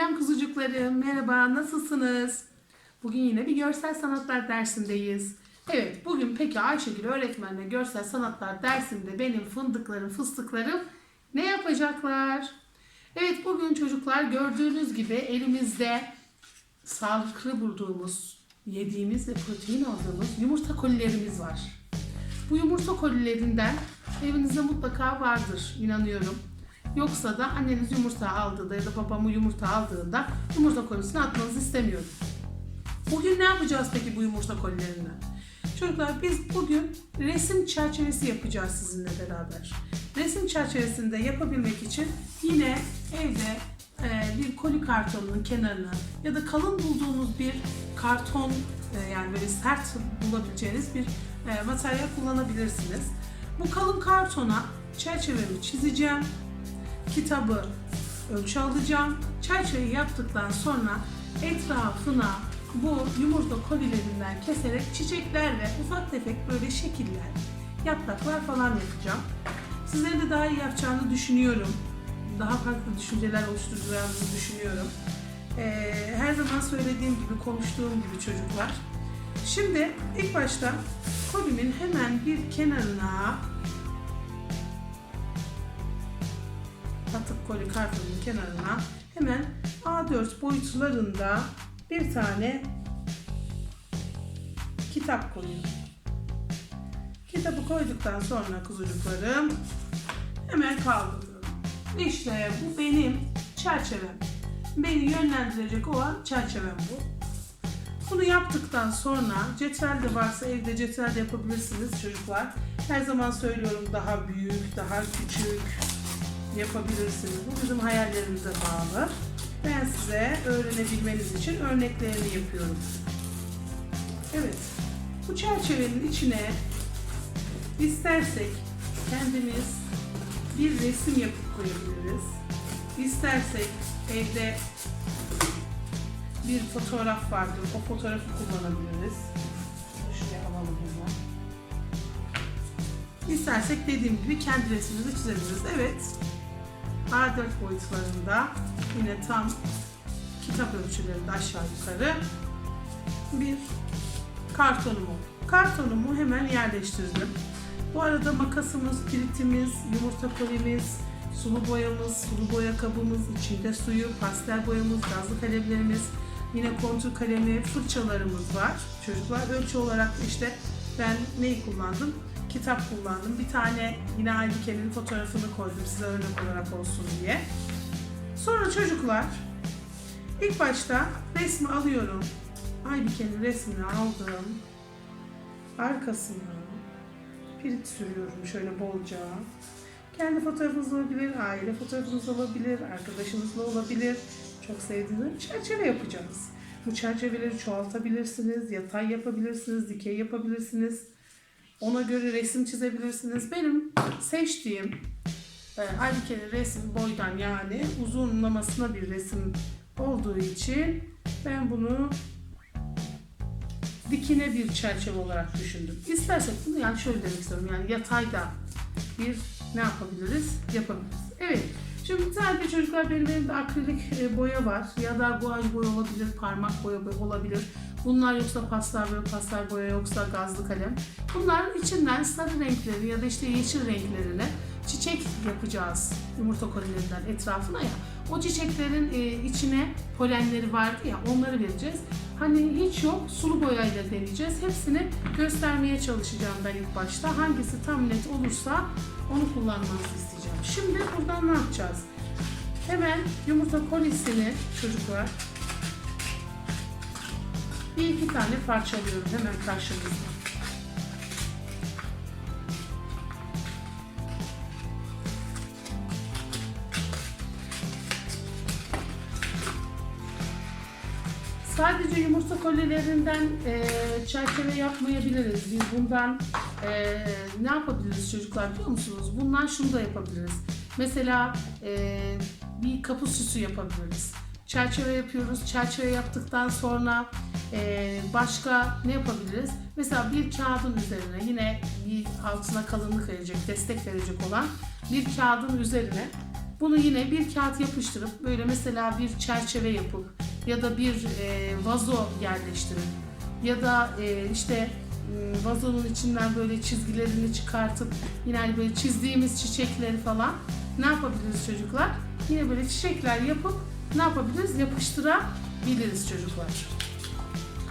Selam kuzucuklarım, merhaba, nasılsınız? Bugün yine bir görsel sanatlar dersindeyiz. Evet, bugün peki Ayşegül öğretmenle görsel sanatlar dersinde benim fındıklarım, fıstıklarım ne yapacaklar? Evet, bugün çocuklar gördüğünüz gibi elimizde sağlıklı bulduğumuz, yediğimiz ve protein aldığımız yumurta kolilerimiz var. Bu yumurta kolilerinden evinizde mutlaka vardır, inanıyorum. Yoksa da anneniz yumurta aldığında ya da babamı yumurta aldığında yumurta kolisini atmanızı istemiyorum. Bugün ne yapacağız peki bu yumurta kolilerinden? Çocuklar biz bugün resim çerçevesi yapacağız sizinle beraber. Resim çerçevesinde yapabilmek için yine evde e, bir koli kartonunun kenarına ya da kalın bulduğunuz bir karton e, yani böyle sert bulabileceğiniz bir e, materyal kullanabilirsiniz. Bu kalın kartona çerçevemi çizeceğim kitabı ölçü alacağım. Çerçeveyi yaptıktan sonra etrafına bu yumurta kolilerinden keserek çiçekler ve ufak tefek böyle şekiller, yapraklar falan yapacağım. Sizlerin de daha iyi yapacağını düşünüyorum. Daha farklı düşünceler oluşturacağınızı düşünüyorum. Ee, her zaman söylediğim gibi, konuştuğum gibi çocuklar. Şimdi ilk başta kolimin hemen bir kenarına atık koli kartonun kenarına hemen A4 boyutlarında bir tane kitap koyuyorum. Kitabı koyduktan sonra kuzucuklarım hemen kaldırıyorum. İşte bu benim çerçevem. Beni yönlendirecek olan çerçevem bu. Bunu yaptıktan sonra cetvel de varsa evde cetvel de yapabilirsiniz çocuklar. Her zaman söylüyorum daha büyük, daha küçük, yapabilirsiniz. Bu bizim hayallerimize bağlı. Ben size öğrenebilmeniz için örneklerini yapıyorum. Evet, bu çerçevenin içine istersek kendimiz bir resim yapıp koyabiliriz. İstersek evde bir fotoğraf vardır, o fotoğrafı kullanabiliriz. Şuraya alalım hemen. İstersek dediğim gibi kendi resmimizi çizebiliriz. Evet, A4 boyutlarında yine tam kitap ölçülerinde aşağı yukarı bir kartonumu. Kartonumu hemen yerleştirdim. Bu arada makasımız, kilitimiz, yumurta kolimiz, sulu boyamız, sulu boya kabımız, içinde suyu, pastel boyamız, gazlı kalemlerimiz, yine kontur kalemi, fırçalarımız var. Çocuklar ölçü olarak işte ben neyi kullandım? kitap kullandım. Bir tane yine Aybike'nin fotoğrafını koydum size örnek olarak olsun diye. Sonra çocuklar ilk başta resmi alıyorum. Aybike'nin resmini aldım. Arkasına pirit sürüyorum şöyle bolca. Kendi fotoğrafınız olabilir, aile fotoğrafınız olabilir, arkadaşınızla olabilir. Çok sevdiğiniz çerçeve yapacağız. Bu çerçeveleri çoğaltabilirsiniz, yatay yapabilirsiniz, dikey yapabilirsiniz. Ona göre resim çizebilirsiniz. Benim seçtiğim e, Aybike'nin resim boydan yani uzunlamasına bir resim olduğu için ben bunu dikine bir çerçeve olarak düşündüm. İstersek bunu yani şöyle demek istiyorum yani yatayda bir ne yapabiliriz? Yapabiliriz. Evet. Şimdi sadece çocuklar benim elimde akrilik e, boya var ya da guaj boya olabilir, parmak boya olabilir. Bunlar yoksa pastel boya, pastel boya yoksa gazlı kalem. Bunların içinden sarı renkleri ya da işte yeşil renklerini çiçek yapacağız yumurta kolilerinden etrafına ya. O çiçeklerin e, içine polenleri vardı ya onları vereceğiz. Hani hiç yok sulu boyayla deneyeceğiz. Hepsini göstermeye çalışacağım ben ilk başta. Hangisi tam net olursa onu kullanmanızı. Şimdi buradan ne yapacağız? Hemen yumurta kolisini çocuklar bir iki tane parçalıyorum hemen karşınızda. Sadece yumurta kolilerinden e, çerçeve yapmayabiliriz. Biz bundan e, ne yapabiliriz çocuklar biliyor musunuz? Bundan şunu da yapabiliriz. Mesela e, bir kapı süsü yapabiliriz. Çerçeve yapıyoruz. Çerçeve yaptıktan sonra e, başka ne yapabiliriz? Mesela bir kağıdın üzerine yine bir altına kalınlık verecek, destek verecek olan bir kağıdın üzerine Bunu yine bir kağıt yapıştırıp böyle mesela bir çerçeve yapıp ya da bir e, vazo yerleştirip ya da e, işte m, vazonun içinden böyle çizgilerini çıkartıp yine hani böyle çizdiğimiz çiçekleri falan ne yapabiliriz çocuklar? Yine böyle çiçekler yapıp ne yapabiliriz? Yapıştırabiliriz çocuklar.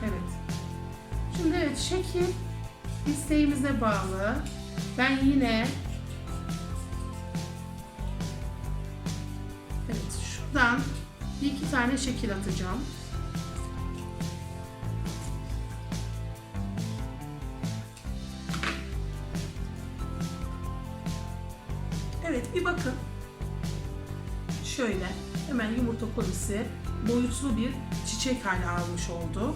Evet. Şimdi evet şekil isteğimize bağlı. Ben yine Evet şuradan bir iki tane şekil atacağım. Evet bir bakın. Şöyle hemen yumurta kolisi boyutlu bir çiçek hali almış oldu.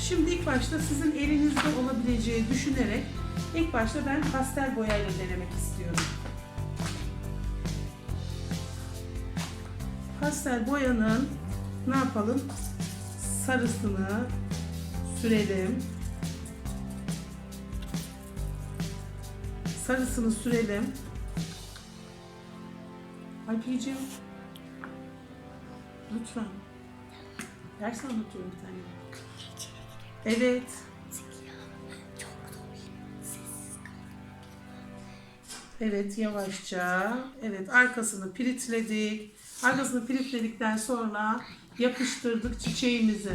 Şimdi ilk başta sizin elinizde olabileceği düşünerek ilk başta ben pastel boyayla denemek istiyorum. Pastel boyanın ne yapalım? Sarısını sürelim. Sarısını sürelim. Alpiciğim. Lütfen. Ders anlatıyorum bir tane. Evet. Evet yavaşça. Evet arkasını pilitledik. Arkasını pilitledikten sonra yapıştırdık çiçeğimizi.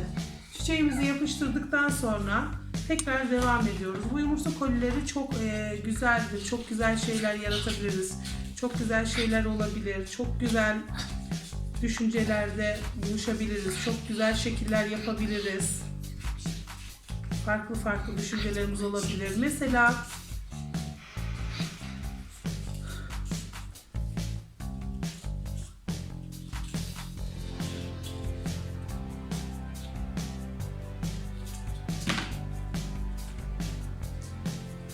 Çiçeğimizi yapıştırdıktan sonra tekrar devam ediyoruz. Bu yumurta kolileri çok e, güzeldir. Çok güzel şeyler yaratabiliriz. Çok güzel şeyler olabilir. Çok güzel düşüncelerde buluşabiliriz. Çok güzel şekiller yapabiliriz. Farklı farklı düşüncelerimiz olabilir. Mesela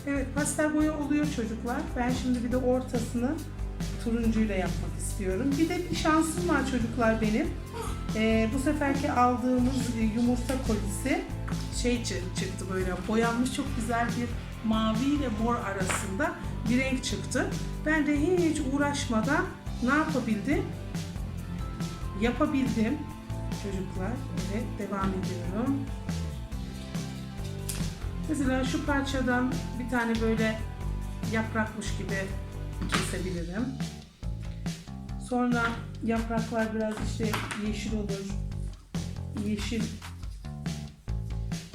Evet pastel boya oluyor çocuklar. Ben şimdi bir de ortasını turuncuyla yapmak istiyorum. Bir de bir şansım var çocuklar benim. Ee, bu seferki aldığımız e, yumurta kolisi şey çı- çıktı böyle boyanmış çok güzel bir mavi ile mor arasında bir renk çıktı. Ben de hiç uğraşmadan ne yapabildim? Yapabildim çocuklar. Evet devam ediyorum. Mesela şu parçadan bir tane böyle yaprakmış gibi kesebilirim. Sonra yapraklar biraz işte yeşil olur. Yeşil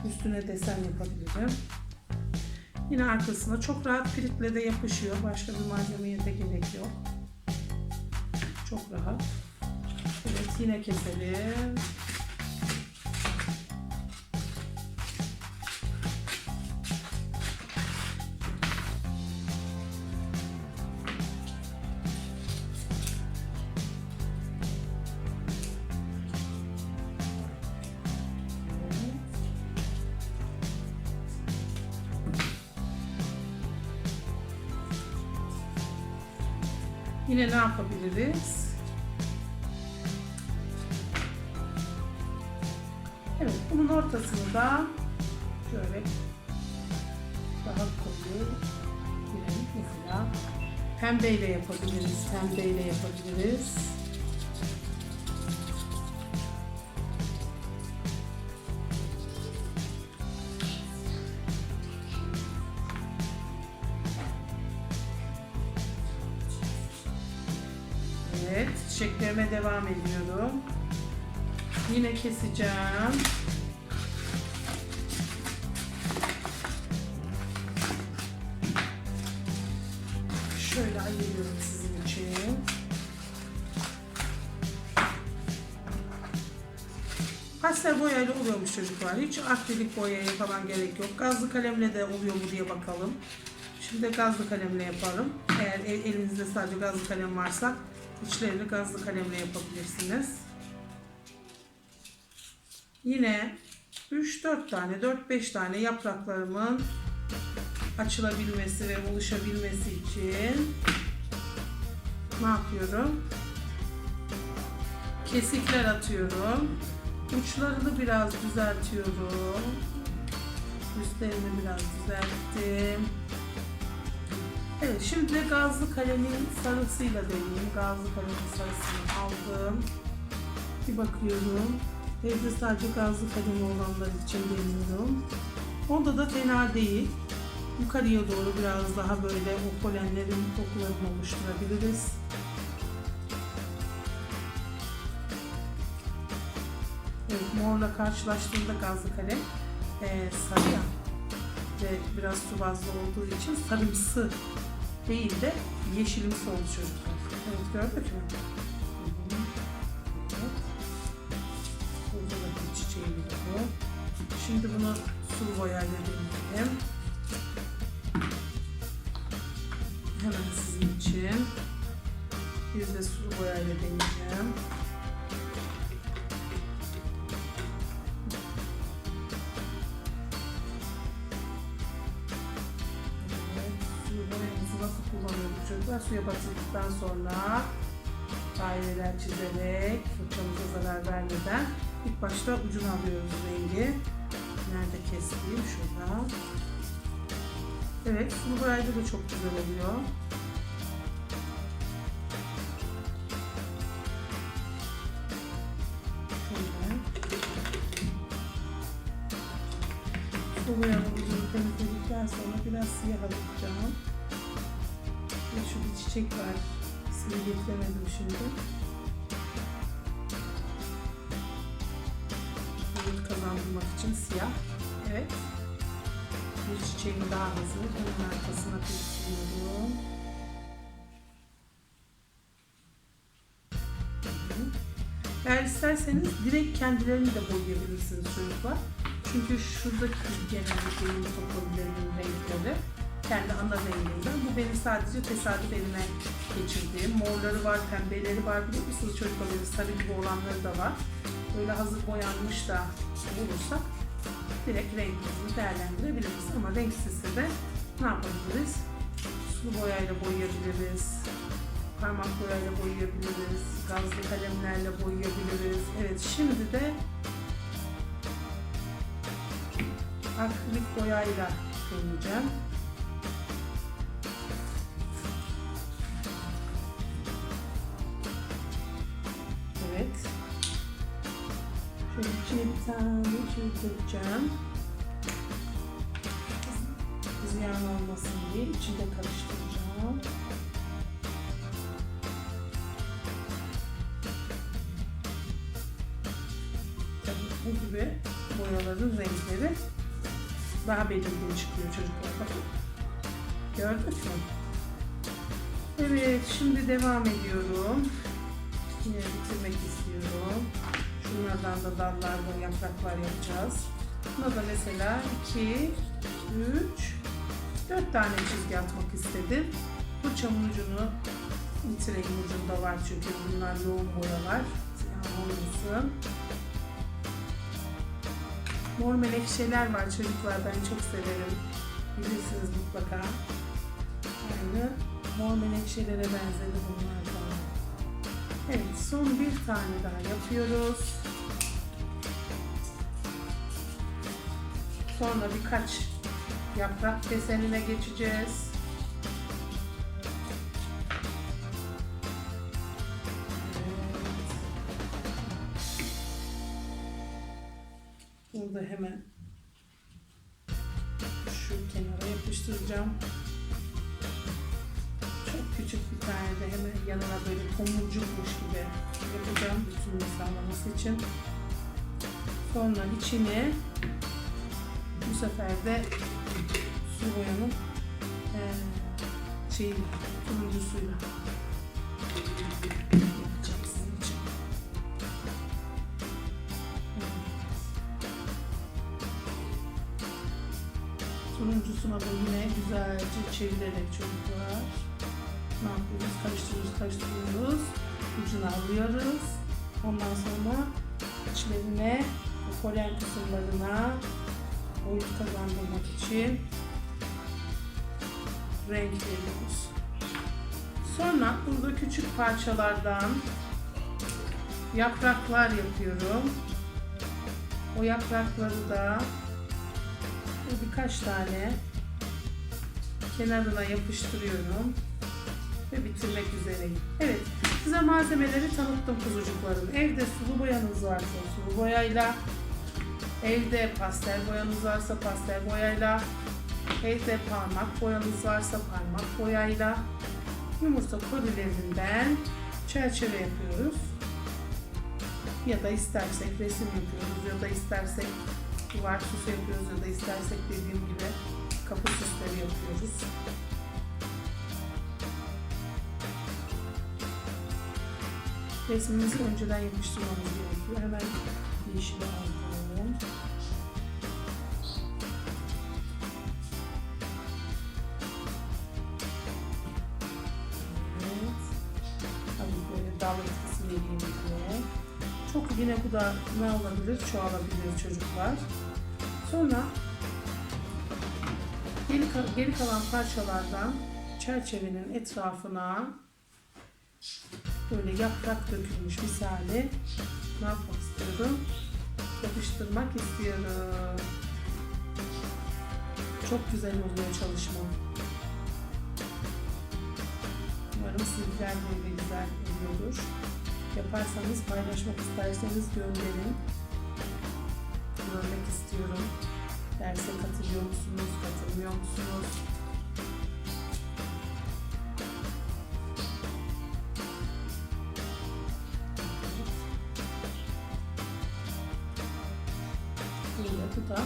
üstüne desen yapabilirim. Yine arkasına çok rahat piritle de yapışıyor. Başka bir malzemeye de gerek yok. Çok rahat. Evet yine keselim. Yine ne yapabiliriz? Evet, bunun ortasını da şöyle daha koyu bir mesela pembeyle yapabiliriz. Pembeyle yapabiliriz. Çiçeklerime devam ediyorum. Yine keseceğim. Şöyle ayırıyorum sizin için. Pastel boyayla oluyormuş çocuklar. Hiç akrilik boyaya falan gerek yok. Gazlı kalemle de oluyor mu diye bakalım. Şimdi gazlı kalemle yaparım. Eğer el- elinizde sadece gazlı kalem varsa içlerini gazlı kalemle yapabilirsiniz. Yine 3-4 tane, 4-5 tane yapraklarımın açılabilmesi ve oluşabilmesi için ne yapıyorum? Kesikler atıyorum. Uçlarını biraz düzeltiyorum. Üstlerini biraz düzelttim. Evet şimdi gazlı kalemin sarısıyla deneyeyim. Gazlı kalemin sarısını aldım. Bir bakıyorum. Evde sadece gazlı kalemi olanlar için deniyorum. Onda da fena değil. Yukarıya doğru biraz daha böyle o polenlerin kokularını oluşturabiliriz. Evet, morla karşılaştığında gazlı kalem eee sarı ve biraz su bazlı olduğu için sarımsı değil de yeşilimsi çocuklar. Evet gördük mü? Burada da bir çiçeğimiz bu. Şimdi bunu sulu boyayla deneyelim. Hemen sizin için. Bir de sulu boyayla deneyeceğim. Suya batırdıktan sonra daireler çizerek fırçamıza zarar vermeden ilk başta ucunu alıyoruz rengi. Nerede kestiğim şurada. Evet, sulu boyayla da çok güzel oluyor. Şöyle. Sulu ucunu temizledikten sonra biraz siyah alacağım. Ve şu bir çiçek var. İsmini getiremedim şimdi. Boyut kazandırmak için siyah. Evet. Bir çiçeğim daha hazır. Hemen arkasına kesiyorum. Eğer isterseniz direkt kendilerini de boyayabilirsiniz çocuklar. Çünkü şuradaki genellikle yumurta renkleri kendi ana renginden. Bu benim sadece tesadüf elime geçirdiğim. Morları var, pembeleri var. Biliyor musunuz çocuklar böyle sarı gibi olanları da var. Böyle hazır boyanmış da bulursak direkt renkimizi değerlendirebiliriz. Ama renksizse de ne yapabiliriz? Sulu boyayla boyayabiliriz. Parmak boyayla boyayabiliriz. Gazlı kalemlerle boyayabiliriz. Evet şimdi de akrilik boyayla deneyeceğim. İçine bir tane şey dökeceğim. Ziyan olmasın diye içinde karıştıracağım. Tabii bu gibi boyaların renkleri daha belirgin çıkıyor çocuklar. Bakın. Gördük mü? Evet, şimdi devam ediyorum. Yine bitirmek istiyorum. Şunlardan da dallardan yapraklar yapacağız. Buna da mesela 2, 3, 4 tane çizgi atmak istedim. Fırçamın ucunu bitireyim ucunda var çünkü bunlar yoğun boyalar. Olmasın. Mor menekşeler var çocuklar ben çok severim. Bilirsiniz mutlaka. Aynı mor menekşelere benzedi bunlar da. Evet son bir tane daha yapıyoruz. Sonra birkaç yaprak desenine geçeceğiz. Şey turuncusuyla yapacağım da yine güzelce çevirerek çocuklar ne yapıyoruz? Karıştırıyoruz, karıştırıyoruz. Ucunu alıyoruz. Ondan sonra içlerine polen kısımlarına boyut kazandırmak için renk veriyoruz. Sonra burada küçük parçalardan yapraklar yapıyorum. O yaprakları da birkaç tane kenarına yapıştırıyorum ve bitirmek üzereyim. Evet, size malzemeleri tanıttım kuzucuklarım. Evde sulu boyanız varsa sulu boyayla, evde pastel boyanız varsa pastel boyayla, evde parmak boyanız varsa parmak boyayla, yumurta kolilerinden çerçeve yapıyoruz. Ya da istersek resim yapıyoruz ya da istersek duvar süsü yapıyoruz ya da istersek dediğim gibi kapı süsleri yapıyoruz. Resmimizi önceden yapıştırmamız gerekiyor. Hemen yeşili alalım. Da ne olabilir? Çoğalabilir çocuklar. Sonra geri, geri kalan parçalardan çerçevenin etrafına böyle yaprak dökülmüş misali ne yapmak istiyorum? Yapıştırmak istiyorum. Çok güzel oluyor çalışma. Umarım sizler de güzel oluyordur. Yaparsanız paylaşmak isterseniz gönderin. Görmek istiyorum. Derse katılıyor musunuz, katılmıyor musunuz? Böyle bu da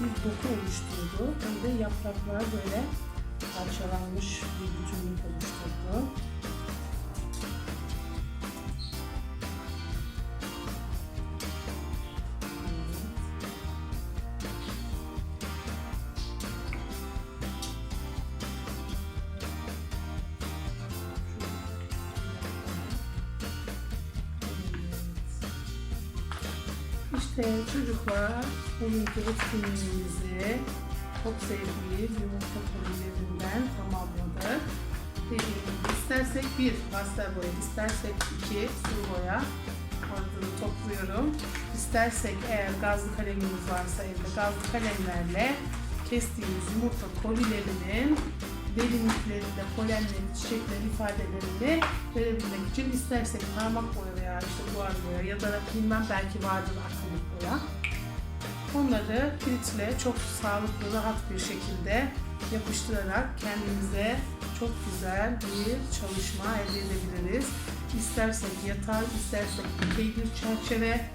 bir doku oluşturdu. Hem de yapraklar böyle parçalanmış bir bütünlük oluşturdu. Bugünkü etkinliğimizi çok sevdiğim yumurta kolilerinden tamamladık. Dediğim istersek bir pastel boya, istersek iki sulu boya ardını topluyorum. İstersek eğer gazlı kalemimiz varsa evde gazlı kalemlerle kestiğimiz yumurta kolilerinin derinliklerinde polenlerin, çiçeklerin ifadelerini verebilmek için istersek parmak boya veya işte duvar boya ya da bilmem belki vardır akrilik boya. Onları kilitle çok sağlıklı, rahat bir şekilde yapıştırarak kendimize çok güzel bir çalışma elde edebiliriz. İstersek yatay, istersek dikey bir çerçeve,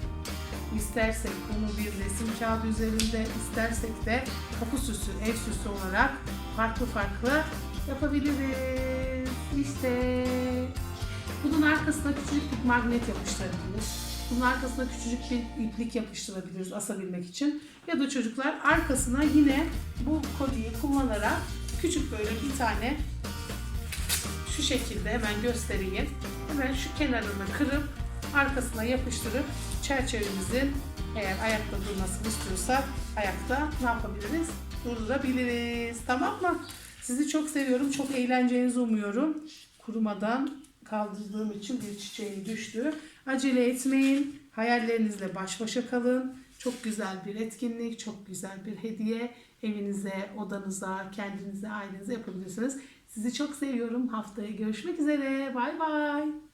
istersek bunu bir resim kağıdı üzerinde, istersek de kapı süsü, ev süsü olarak farklı farklı yapabiliriz. İşte bunun arkasına küçücük bir magnet yapıştırabiliriz. Bunun arkasına küçücük bir iplik yapıştırabiliriz asabilmek için. Ya da çocuklar arkasına yine bu kolyeyi kullanarak küçük böyle bir tane şu şekilde hemen göstereyim. Hemen şu kenarını kırıp arkasına yapıştırıp çerçevemizin eğer ayakta durmasını istiyorsak ayakta ne yapabiliriz? Durdurabiliriz. Tamam mı? Sizi çok seviyorum. Çok eğleneceğinizi umuyorum. Kurumadan kaldırdığım için bir çiçeğim düştü. Acele etmeyin. Hayallerinizle baş başa kalın. Çok güzel bir etkinlik, çok güzel bir hediye. Evinize, odanıza, kendinize, ailenize yapabilirsiniz. Sizi çok seviyorum. Haftaya görüşmek üzere. Bay bay.